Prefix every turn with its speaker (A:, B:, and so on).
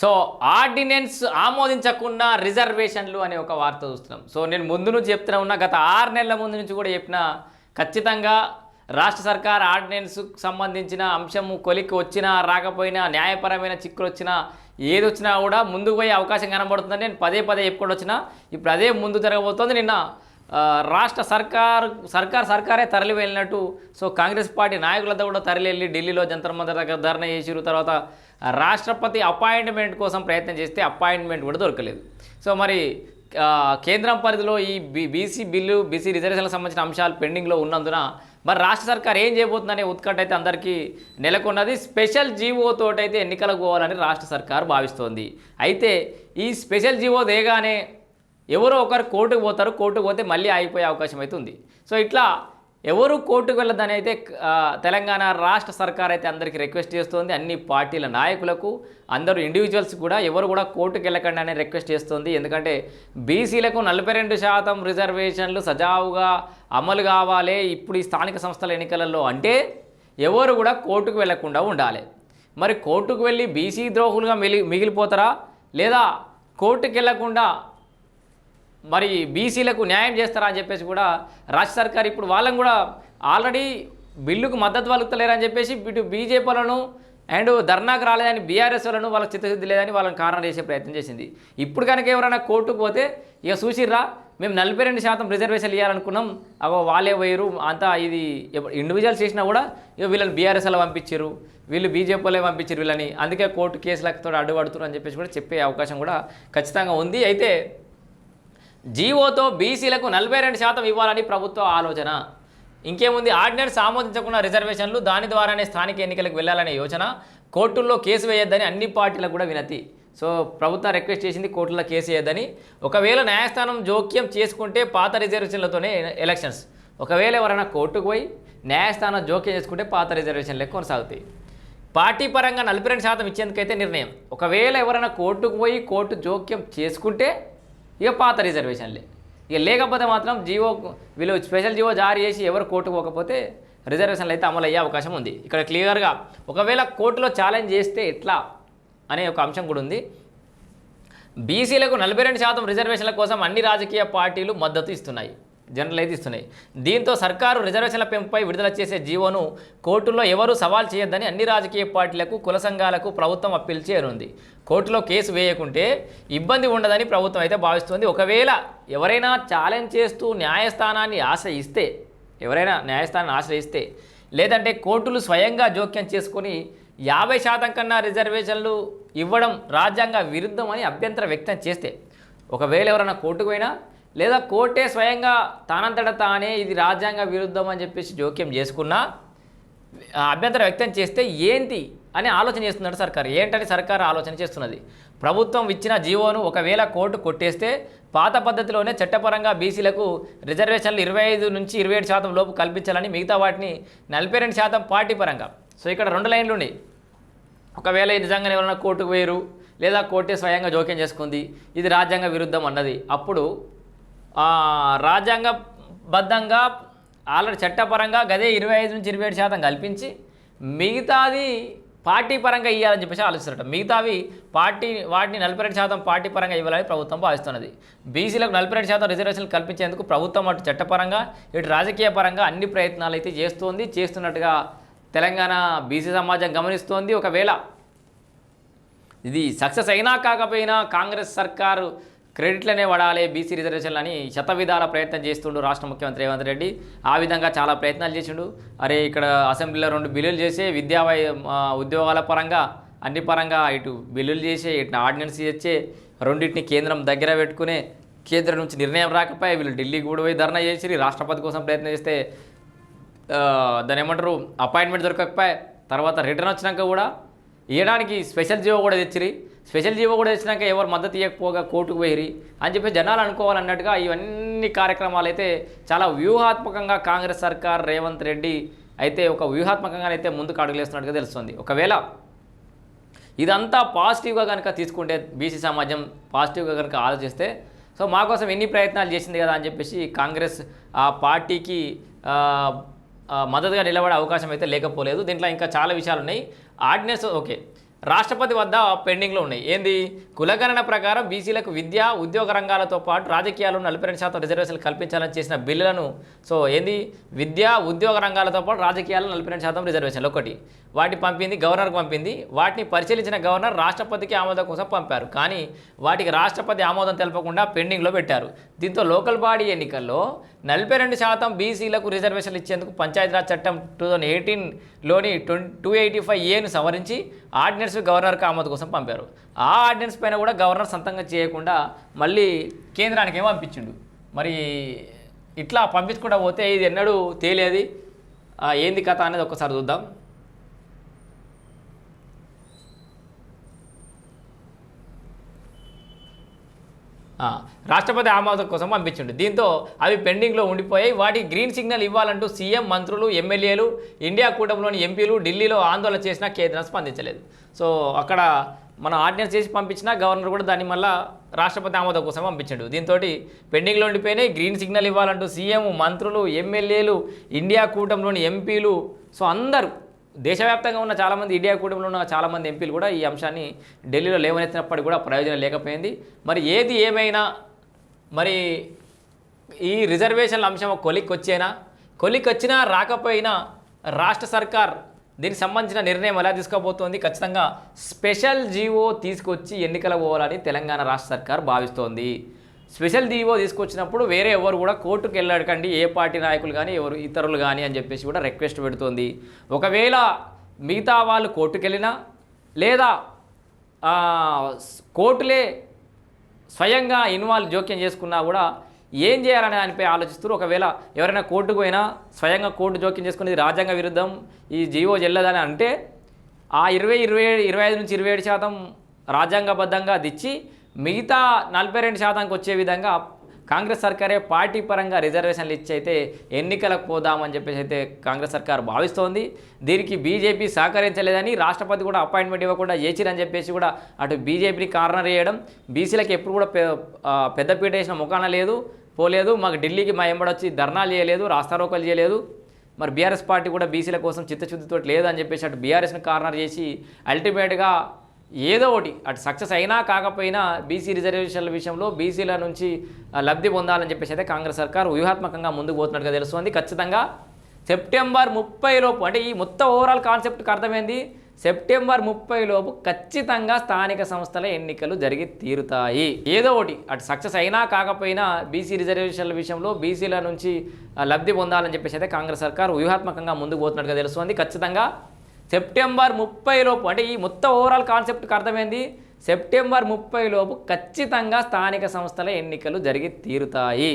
A: So ordinance ఆమోదించకుండా రిజర్వేషన్లు అనే ఒక వార్త చూస్తున్నాం. సో నేను ముందు నుంచి చెప్తున్నా ఉన్నా గత ఆరు నెలల ముందు నుంచి కూడా చెప్పిన ఖచ్చితంగా రాష్ట్ర సర్కార్ ఆర్డినెన్స్కు సంబంధించిన అంశము కొలిక్కి వచ్చినా రాకపోయినా న్యాయపరమైన చిక్కులు వచ్చినా ఏది వచ్చినా కూడా ముందుకు పోయే అవకాశం కనబడుతుందని నేను పదే పదే చెప్పుకుంటూ వచ్చినా ఇప్పుడు అదే ముందు జరగబోతోంది. నిన్న రాష్ట్ర సర్కార్ సర్కార్ సర్కారే తరలి వెళ్ళినట్టు సో కాంగ్రెస్ పార్టీ నాయకులతో కూడా తరలి వెళ్ళి ఢిల్లీలో జంతర్ మంతర్ దగ్గర ధర్నా చేసిరు తర్వాత రాష్ట్రపతి అపాయింట్మెంట్ కోసం ప్రయత్నం చేస్తే అపాయింట్మెంట్ కూడా దొరకలేదు. సో మరి కేంద్రం పరిధిలో ఈ బీసీ బిల్లు బీసీ రిజర్వేషన్లకు సంబంధించిన అంశాలు పెండింగ్లో ఉన్నందున మరి రాష్ట్ర సర్కార్ ఏం చేయబోతుందనే ఉత్కట అయితే అందరికీ నెలకొన్నది. స్పెషల్ జీవో తోటైతే ఎన్నికలకు పోవాలని రాష్ట్ర సర్కార్ భావిస్తోంది. అయితే ఈ స్పెషల్ జీవో దేగానే ఎవరో ఒకరు కోర్టుకు పోతారు. కోర్టుకు పోతే మళ్ళీ ఆగిపోయే అవకాశం అయితే ఉంది. సో ఇట్లా ఎవరు కోర్టుకు వెళ్ళదని అయితే తెలంగాణ రాష్ట్ర సర్కార్ అయితే అందరికీ రిక్వెస్ట్ చేస్తోంది. అన్ని పార్టీల నాయకులకు అందరూ ఇండివిజువల్స్ కూడా ఎవరు కూడా కోర్టుకు వెళ్ళకండి అని రిక్వెస్ట్ చేస్తుంది. ఎందుకంటే బీసీలకు నలభై రెండు శాతం రిజర్వేషన్లు సజావుగా అమలు కావాలి ఇప్పుడు ఈ స్థానిక సంస్థల ఎన్నికలలో అంటే ఎవరు కూడా కోర్టుకు వెళ్ళకుండా ఉండాలి. మరి కోర్టుకు వెళ్ళి బీసీ ద్రోహులుగా మిగిలి మిగిలిపోతారా? లేదా కోర్టుకు వెళ్ళకుండా మరి బీసీలకు న్యాయం చేస్తారా అని చెప్పేసి కూడా రాష్ట్ర సర్కార్ ఇప్పుడు వాళ్ళని కూడా ఆల్రెడీ బిల్లుకు మద్దతు పలుకుతలేరని చెప్పేసి ఇటు బీజేపీలను అండ్ ధర్నాకు రాలేదని బీఆర్ఎస్ వాళ్ళను వాళ్ళకి చిత్తశుద్ధి లేదని వాళ్ళని కారణం చేసే ప్రయత్నం చేసింది. ఇప్పుడు కనుక ఎవరైనా కోర్టుకు పోతే ఇక చూసిర్రా మేము నలభై రెండు శాతం రిజర్వేషన్లు ఇవ్వాలనుకున్నాం అగో వాళ్ళే పోయారు అంతా ఇది ఇండివిజువల్స్ చేసినా కూడా ఇక వీళ్ళని బీఆర్ఎస్ పంపించారు వీళ్ళు బీజేపీ పంపించారు వీళ్ళని అందుకే కోర్టు కేసులతో అడ్డుపడుతున్నారు అని చెప్పేసి కూడా చెప్పే అవకాశం కూడా ఖచ్చితంగా ఉంది. అయితే జీవోతో బీసీలకు నలభై రెండు శాతం ఇవ్వాలని ప్రభుత్వ ఆలోచన. ఇంకేముంది? ఆర్డినెన్స్ ఆమోదించకుండా రిజర్వేషన్లు దాని ద్వారానే స్థానిక ఎన్నికలకు వెళ్ళాలనే యోచన. కోర్టుల్లో కేసు వేయొద్దని అన్ని పార్టీలకు కూడా వినతి. సో ప్రభుత్వం రిక్వెస్ట్ చేసింది కోర్టులో కేసు వేయొద్దని. ఒకవేళ న్యాయస్థానం జోక్యం చేసుకుంటే పాత రిజర్వేషన్లతోనే ఎలక్షన్స్. ఒకవేళ ఎవరైనా కోర్టుకు పోయి న్యాయస్థానం జోక్యం చేసుకుంటే పాత రిజర్వేషన్లే కొనసాగుతాయి. పార్టీ పరంగా నలభై రెండు శాతం ఇచ్చేందుకైతే నిర్ణయం. ఒకవేళ ఎవరైనా కోర్టుకు పోయి కోర్టు జోక్యం చేసుకుంటే ఇక పాత రిజర్వేషన్లే. ఇక లేకపోతే మాత్రం జీవో వీళ్ళు స్పెషల్ జీవో జారీ చేసి ఎవరు కోర్టుకు పోకపోతే రిజర్వేషన్లు అయితే అమలు అయ్యే అవకాశం ఉంది. ఇక్కడ క్లియర్గా ఒకవేళ కోర్టులో ఛాలెంజ్ చేస్తే ఎట్లా అనే ఒక అంశం కూడా ఉంది. బీసీలకు నలభై రెండు శాతం రిజర్వేషన్ల కోసం అన్ని రాజకీయ పార్టీలు మద్దతు ఇస్తున్నాయి. జనరల్ అయితే ఇస్తున్నాయి. దీంతో సర్కారు రిజర్వేషన్ల పెంపుపై విడుదల చేసే జీవోను కోర్టులో ఎవరూ సవాల్ చేయొద్దని అన్ని రాజకీయ పార్టీలకు కుల సంఘాలకు ప్రభుత్వం అప్పీల్ చేయనుంది. కోర్టులో కేసు వేయకుంటే ఇబ్బంది ఉండదని ప్రభుత్వం అయితే భావిస్తుంది. ఒకవేళ ఎవరైనా ఛాలెంజ్ చేస్తూ న్యాయస్థానాన్ని ఆశ్రయిస్తే ఎవరైనా న్యాయస్థానాన్ని ఆశ్రయిస్తే లేదంటే కోర్టులు స్వయంగా జోక్యం చేసుకొని యాభై శాతం కన్నా రిజర్వేషన్లు ఇవ్వడం రాజ్యాంగ విరుద్ధం అని అభ్యంతరం వ్యక్తం చేస్తే ఒకవేళ ఎవరైనా కోర్టుకు పోయినా లేదా కోర్టే స్వయంగా తానంతట తానే ఇది రాజ్యాంగ విరుద్ధం అని చెప్పేసి జోక్యం చేసుకున్నా అభ్యంతరం వ్యక్తం చేస్తే ఏంటి అని ఆలోచన చేస్తున్నాడు సర్కార్. ఏంటని సర్కార్ ఆలోచన చేస్తున్నది? ప్రభుత్వం ఇచ్చిన జీవోను ఒకవేళ కోర్టు కొట్టేస్తే పాత పద్ధతిలోనే చట్టపరంగా బీసీలకు రిజర్వేషన్లు ఇరవై ఐదు నుంచి ఇరవై ఏడు శాతం లోపు కల్పించాలని మిగతా వాటిని నలభై రెండు శాతం పార్టీ పరంగా. సో ఇక్కడ రెండు లైన్లు ఉన్నాయి. ఒకవేళ నిజంగానే ఎవరైనా కోర్టుకు వేరు లేదా కోర్టే స్వయంగా జోక్యం చేసుకుంది ఇది రాజ్యాంగ విరుద్ధం అన్నది. అప్పుడు రాజ్యాంగబద్ధంగా ఆల్రెడీ చట్టపరంగా గదే ఇరవై ఐదు నుంచి ఇరవై ఏడు శాతం కల్పించి మిగతాది పార్టీ పరంగా ఇవ్వాలని చెప్పేసి ఆలోచిస్తారట. మిగతావి పార్టీ వాటిని నలభై రెండు శాతం పార్టీ పరంగా ఇవ్వాలని ప్రభుత్వం భావిస్తున్నది. బీసీలకు నలభై రెండు శాతం రిజర్వేషన్లు కల్పించేందుకు ప్రభుత్వం అటు చట్టపరంగా ఇటు రాజకీయ పరంగా అన్ని ప్రయత్నాలు అయితే చేస్తోంది. చేస్తున్నట్టుగా తెలంగాణ బీసీ సమాజం గమనిస్తోంది. ఒకవేళ ఇది సక్సెస్ అయినా కాకపోయినా కాంగ్రెస్ సర్కారు క్రెడిట్లనే పడాలి బీసీ రిజర్వేషన్లు అని శత విధాల ప్రయత్నం చేస్తుండు రాష్ట్ర ముఖ్యమంత్రి రేవంత్ రెడ్డి. ఆ విధంగా చాలా ప్రయత్నాలు చేసిండు. అరే ఇక్కడ అసెంబ్లీలో రెండు బిల్లులు చేసి విద్యా వై- ఉద్యోగాల పరంగా అన్ని పరంగా ఇటు బిల్లులు చేసి ఇటు ఆర్డినెన్స్ ఇచ్చే రెండింటిని కేంద్రం దగ్గర పెట్టుకునే కేంద్రం నుంచి నిర్ణయం రాకపోయి వీళ్ళు ఢిల్లీకి కూడా పోయి ధర్నా చేసి రాష్ట్రపతి కోసం ప్రయత్నం చేస్తే దాని ఏమంటారు? అపాయింట్మెంట్ దొరకకపోయి తర్వాత రిటర్న్ వచ్చినాక కూడా ఇవ్వడానికి స్పెషల్ జీవో కూడా తెచ్చిరి. స్పెషల్ జీవో కూడా వచ్చినాక ఎవరు మద్దతు ఇవ్వకపోగా కోర్టుకు పోయిరి అని చెప్పి జనాలు అనుకోవాలన్నట్టుగా ఇవన్నీ కార్యక్రమాలు అయితే చాలా వ్యూహాత్మకంగా కాంగ్రెస్ సర్కార్ రేవంత్ రెడ్డి అయితే ఒక వ్యూహాత్మకంగా అయితే ముందుకు అడుగులేస్తున్నట్టుగా తెలుస్తుంది. ఒకవేళ ఇదంతా పాజిటివ్గా కనుక తీసుకుంటే బీసీ సమాజం పాజిటివ్గా కనుక ఆలోచిస్తే సో మా కోసం ఎన్ని ప్రయత్నాలు చేసింది కదా అని చెప్పేసి కాంగ్రెస్ ఆ పార్టీకి మద్దతుగా నిలబడే అవకాశం అయితే లేకపోలేదు. దీంట్లో ఇంకా చాలా విషయాలు ఉన్నాయి. Ordinance okay. రాష్ట్రపతి వద్ద పెండింగ్లో ఉన్నాయి. ఏంది? కులగణన ప్రకారం బీసీలకు విద్య ఉద్యోగ రంగాలతో పాటు రాజకీయాలు నలభై రెండు శాతం రిజర్వేషన్లు కల్పించాలని చేసిన బిల్లులను సో ఏంది? విద్య ఉద్యోగ రంగాలతో పాటు రాజకీయాలు నలభై రెండు శాతం రిజర్వేషన్లు ఒకటి. వాటిని పంపింది గవర్నర్కి పంపింది. వాటిని పరిశీలించిన గవర్నర్ రాష్ట్రపతికి ఆమోదం కోసం పంపారు. కానీ వాటికి రాష్ట్రపతి ఆమోదం తెలపకుండా పెండింగ్లో పెట్టారు. దీంతో లోకల్ బాడీ ఎన్నికల్లో నలభై రెండు శాతం బీసీలకు రిజర్వేషన్లు ఇచ్చేందుకు పంచాయతీరాజ్ చట్టం టూ థౌజండ్ ఎయిటీన్లోని ట్వంటీ టూ ఎయిటీ ఫైవ్ ఏను సవరించి ఆర్డినెన్స్ గవర్నర్కి ఆమోదం కోసం పంపారు. ఆ ఆర్డినెన్స్ పైన కూడా గవర్నర్ సొంతంగా చేయకుండా మళ్ళీ కేంద్రానికి ఏమో పంపించిండు. మరి ఇట్లా పంపించకుండా పోతే ఇది ఎన్నడూ తేలేది? ఏంది కథ అనేది ఒకసారి చూద్దాం. రాష్ట్రపతి ఆమోదం కోసం పంపించిండు. దీంతో అవి పెండింగ్లో ఉండిపోయాయి. వాటికి గ్రీన్ సిగ్నల్ ఇవ్వాలంటూ సీఎం మంత్రులు ఎమ్మెల్యేలు ఇండియా కూటమిలోని ఎంపీలు ఢిల్లీలో ఆందోళన చేసినా కేంద్రం స్పందించలేదు. సో అక్కడ మనం ఆర్డినెన్స్ చేసి పంపించినా గవర్నర్ కూడా దాన్ని మళ్ళా రాష్ట్రపతి ఆమోదం కోసం పంపించాడు. దీంతో పెండింగ్లో ఉండిపోయినాయి. గ్రీన్ సిగ్నల్ ఇవ్వాలంటూ సీఎం మంత్రులు ఎమ్మెల్యేలు ఇండియా కూటమిలోని ఎంపీలు సో అందరూ దేశవ్యాప్తంగా ఉన్న చాలామంది ఇండియా కూటమిలో ఉన్న చాలామంది ఎంపీలు కూడా ఈ అంశాన్ని ఢిల్లీలో లేవనెత్తినప్పటికీ కూడా ప్రయోజనం లేకపోయింది. మరి ఏది ఏమైనా మరి ఈ రిజర్వేషన్ల అంశం ఒక కొలిక్కి వచ్చేనా వచ్చినా రాకపోయినా రాష్ట్ర సర్కార్ దీనికి సంబంధించిన నిర్ణయం ఎలా తీసుకోబోతోంది ఖచ్చితంగా స్పెషల్ జీవో తీసుకొచ్చి ఎన్నికల పోవాలని తెలంగాణ రాష్ట్ర సర్కార్ భావిస్తోంది. స్పెషల్ దీవో తీసుకొచ్చినప్పుడు వేరే ఎవరు కూడా కోర్టుకు వెళ్ళడకండి ఏ పార్టీ నాయకులు కానీ ఎవరు ఇతరులు కానీ అని చెప్పేసి కూడా రిక్వెస్ట్ పెడుతుంది. ఒకవేళ మిగతా వాళ్ళు కోర్టుకు వెళ్ళినా లేదా కోర్టులే స్వయంగా ఇన్వాల్వ్ జోక్యం చేసుకున్నా కూడా ఏం చేయాలనే దానిపై ఆలోచిస్తారు ఒకవేళ ఎవరైనా కోర్టుకు పోయినా స్వయంగా కోర్టు జోక్యం చేసుకునేది రాజ్యాంగ విరుద్ధం ఈ జీవో చెల్లదని అంటే ఆ ఇరవై ఇరవై ఇరవై ఐదు నుంచి ఇరవై ఏడు శాతం రాజ్యాంగబద్ధంగా దిచ్చి మిగతా నలభై రెండు శాతానికి వచ్చే విధంగా కాంగ్రెస్ సర్కారే పార్టీ పరంగా రిజర్వేషన్లు ఇచ్చి అయితే ఎన్నికలకు పోదామని చెప్పేసి అయితే కాంగ్రెస్ సర్కార్ భావిస్తోంది. దీనికి బీజేపీ సహకరించలేదని రాష్ట్రపతి కూడా అపాయింట్మెంట్ ఇవ్వకుండా చేసిరని చెప్పేసి కూడా అటు బీజేపీని కార్నర్ చేయడం. బీసీలకు ఎప్పుడు కూడా పెద్దపీట వేసిన ముఖాన లేదు పోలేదు. మాకు ఢిల్లీకి మా ఎంబడొచ్చి ధర్నాలు చేయలేదు రాస్తారోకలు చేయలేదు. మరి బీఆర్ఎస్ పార్టీ కూడా బీసీల కోసం చిత్తశుద్ధితో లేదని చెప్పేసి అటు బీఆర్ఎస్ని కార్నర్ చేసి అల్టిమేట్గా ఏదో ఒకటి అటు సక్సెస్ అయినా కాకపోయినా బీసీ రిజర్వేషన్ల విషయంలో బీసీల నుంచి లబ్ధి పొందాలని చెప్పేసి అయితే కాంగ్రెస్ సర్కార్ వ్యూహాత్మకంగా ముందుకు పోతున్నట్టుగా తెలుస్తుంది. ఖచ్చితంగా సెప్టెంబర్ ముప్పై లోపు అంటే ఈ మొత్తం ఓవరాల్ కాన్సెప్ట్కి అర్థమైంది. సెప్టెంబర్ ముప్పై లోపు ఖచ్చితంగా స్థానిక సంస్థల ఎన్నికలు జరిగి తీరుతాయి. ఏదో ఒకటి అటు సక్సెస్ అయినా కాకపోయినా బీసీ రిజర్వేషన్ల విషయంలో బీసీల నుంచి లబ్ధి పొందాలని చెప్పేసి అయితే కాంగ్రెస్ సర్కార్ వ్యూహాత్మకంగా ముందుకు పోతున్నట్టుగా తెలుస్తుంది. ఖచ్చితంగా సెప్టెంబర్ ముప్పై లోపు అంటే ఈ మొత్తం ఓవరాల్ కాన్సెప్ట్కి అర్థమైంది. సెప్టెంబర్ ముప్పై లోపు ఖచ్చితంగా స్థానిక సంస్థల ఎన్నికలు జరిగి తీరుతాయి.